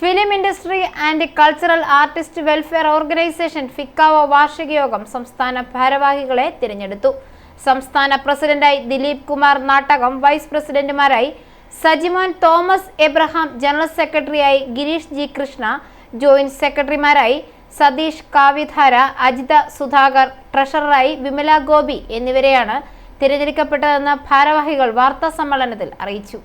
Film industry and cultural artist welfare organisation ഫിക്കാവോ വാർഷിക യോഗം സംസ്ഥാന ഭാരവാഹികളെ തിരഞ്ഞെടുത്തു. സംസ്ഥാന പ്രസിഡന്റായി ദിലീപ് കുമാർ നാട്ടകം വൈസ് പ്രസിഡന്റുമാരായി സജിമോൻ തോമസ് എബ്രഹാം ജനറൽ സെക്രട്ടറിയായി ഗിരീഷ് ജി കൃഷ്ണ ജോയിന്റ് സെക്രട്ടറിമാരായി സതീഷ് കാവ്യധാര അജിത സുധാകർ ട്രഷററായി വിമല ഗോപി എന്നിവരെയാണ് തിരഞ്ഞെടുക്കപ്പെട്ടതെന്ന് ഭാരവാഹികൾ വാർത്താ സമ്മേളനത്തിൽ അറിയിച്ചു.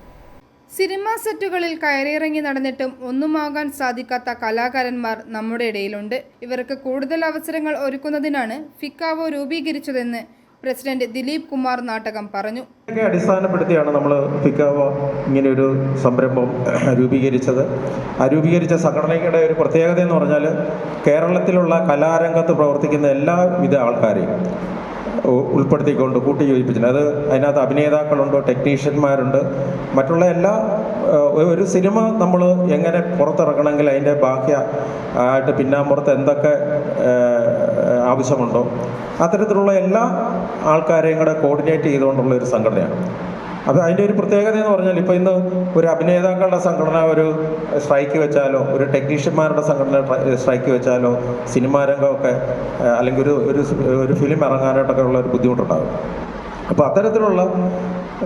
സിനിമാ സെറ്റുകളിൽ കയറിയിറങ്ങി നടന്നിട്ടും ഒന്നുമാകാൻ സാധിക്കാത്ത കലാകാരന്മാർ നമ്മുടെ ഇടയിലുണ്ട്. ഇവർക്ക് കൂടുതൽ അവസരങ്ങൾ ഒരുക്കുന്നതിനാണ് ഫിക്കാവോ രൂപീകരിച്ചതെന്ന് പ്രസിഡന്റ് ദിലീപ് കുമാർ നാട്ടകം പറഞ്ഞു. അടിസ്ഥാനപ്പെടുത്തിയാണ് നമ്മൾ ഫിക്കാവ ഇങ്ങനെയൊരു സംരംഭം രൂപീകരിച്ചത്. ആ രൂപീകരിച്ച സംഘടനയുടെ ഒരു പ്രത്യേകത എന്ന് പറഞ്ഞാൽ കേരളത്തിലുള്ള കലാരംഗത്ത് പ്രവർത്തിക്കുന്ന എല്ലാവിധ ആൾക്കാരെയും ഉൾപ്പെടുത്തിക്കൊണ്ട് കൂട്ടി യോജിപ്പിച്ചിട്ടുണ്ട് അത് അതിനകത്ത് അഭിനേതാക്കളുണ്ട് ടെക്നീഷ്യന്മാരുണ്ട്. മറ്റുള്ള എല്ലാ ഒരു സിനിമ നമ്മൾ എങ്ങനെ പുറത്തിറക്കണമെങ്കിൽ അതിന്റെ ബാഹ്യ ആയിട്ട് പിന്നാമ്പുറത്ത് എന്തൊക്കെ ആവശ്യമുണ്ടോ അത്തരത്തിലുള്ള എല്ലാ ആൾക്കാരെയും കൂടെ കോർഡിനേറ്റ് ചെയ്തുകൊണ്ടുള്ള ഒരു സംഘടനയാണ്. അപ്പോൾ അതിന്റെ ഒരു പ്രത്യേകത എന്ന് പറഞ്ഞാൽ ഇപ്പോൾ ഇന്ന് ഒരു അഭിനേതാക്കളുടെ സംഘടന ഒരു സ്ട്രൈക്ക് വെച്ചാലോ ഒരു ടെക്നീഷ്യന്മാരുടെ സംഘടന സ്ട്രൈക്ക് വെച്ചാലോ സിനിമാ രംഗമൊക്കെ അല്ലെങ്കിൽ ഒരു ഒരു ഒരു ഫിലിം ഇറങ്ങാനായിട്ടൊക്കെ ഉള്ള ഒരു ബുദ്ധിമുട്ടുണ്ടാകും. അപ്പോൾ അത്തരത്തിലുള്ള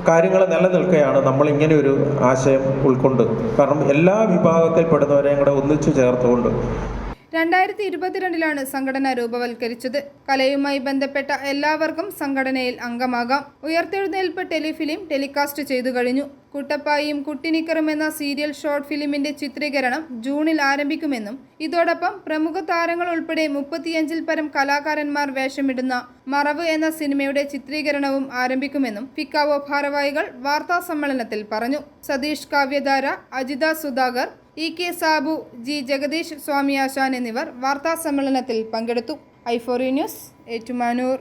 കാര്യങ്ങൾ നിലനിൽക്കുകയാണ് നമ്മൾ ഇങ്ങനെ ഒരു ആശയം ഉൾക്കൊണ്ട്. കാരണം എല്ലാ വിഭാഗത്തിൽപ്പെടുന്നവരെയും കൂടെ ഒന്നിച്ചു ചേർത്തുകൊണ്ട് രണ്ടായിരത്തി ഇരുപത്തിരണ്ടിലാണ് സംഘടന രൂപവൽക്കരിച്ചത്. കലയുമായി ബന്ധപ്പെട്ട എല്ലാവർക്കും സംഘടനയിൽ അംഗമാകാം. ഉയർത്തെഴുന്നേൽപ്പ് ടെലിഫിലിം ടെലികാസ്റ്റ് ചെയ്തു കഴിഞ്ഞു. കുട്ടപ്പായും കുട്ടിനിക്കറും എന്ന സീരിയൽ ഷോർട്ട് ഫിലിമിന്റെ ചിത്രീകരണം ജൂണിൽ ആരംഭിക്കുമെന്നും ഇതോടൊപ്പം പ്രമുഖ താരങ്ങൾ ഉൾപ്പെടെ മുപ്പത്തിയഞ്ചിൽ പരം കലാകാരന്മാർ വേഷമിടുന്ന മറവ് എന്ന സിനിമയുടെ ചിത്രീകരണവും ആരംഭിക്കുമെന്നും ഫിക്കാവോ ഭാരവാഹികൾ വാർത്താ സമ്മേളനത്തിൽ പറഞ്ഞു. Satish Kavyadhara Ajitha Sudhakar E K Sabu G Jagadish Swami Asan എന്നിവർ വാർത്താ സമ്മേളനത്തിൽ പങ്കെടുത്തു. ഐഫോറി ന്യൂസ് ഏറ്റുമാനൂർ.